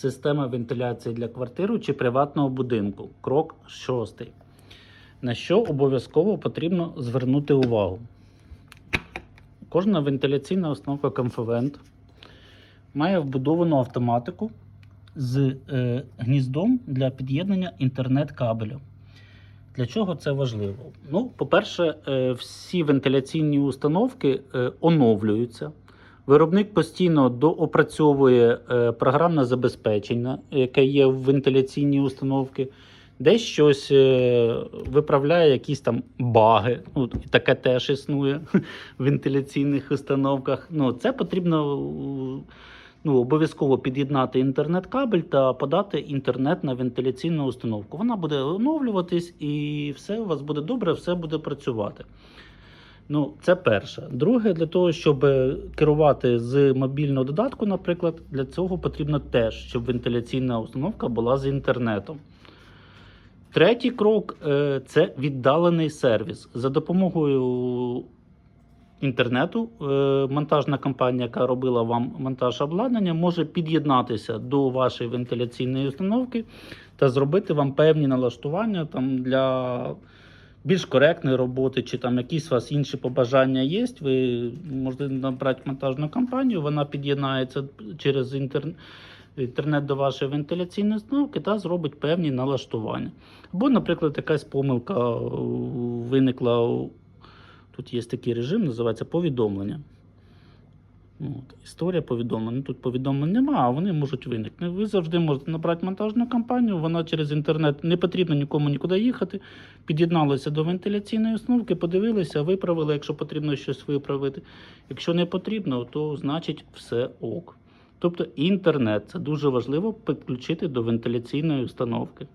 Система вентиляції для квартири чи приватного будинку. Крок шостий. На що обов'язково потрібно звернути увагу. Кожна вентиляційна установка Comfort має вбудовану автоматику з е, гніздом для під'єднання інтернет-кабелю. Для чого це важливо? Ну, по-перше, е, всі вентиляційні установки е, оновлюються. Виробник постійно доопрацьовує е, програмне забезпечення, яке є в вентиляційній установці, десь щось е, виправляє якісь там баги. Ну, таке теж існує в вентиляційних установках. Ну, це потрібно ну, обов'язково під'єднати інтернет-кабель та подати інтернет на вентиляційну установку. Вона буде оновлюватись і все у вас буде добре, все буде працювати. Ну, це перше. Друге, для того, щоб керувати з мобільного додатку, наприклад, для цього потрібно теж, щоб вентиляційна установка була з інтернетом. Третій крок е, це віддалений сервіс. За допомогою інтернету е, монтажна компанія, яка робила вам монтаж обладнання, може під'єднатися до вашої вентиляційної установки та зробити вам певні налаштування там, для більш коректної роботи, чи там якісь у вас інші побажання є. Ви можете набрати монтажну компанію, вона під'єднається через інтернет. Інтернет до вашої вентиляційної установки та зробить певні налаштування. Або, наприклад, якась помилка е, виникла. Тут є такий режим, називається повідомлення. От, історія повідомлень. Ну, Тут повідомлень немає, а вони можуть виникнути. Ви завжди можете набрати монтажну компанію, вона через інтернет не потрібно нікому нікуди їхати. Під'єдналися до вентиляційної установки, подивилися, виправили, якщо потрібно щось виправити. Якщо не потрібно, то значить все ок. Тобто інтернет це дуже важливо підключити до вентиляційної установки.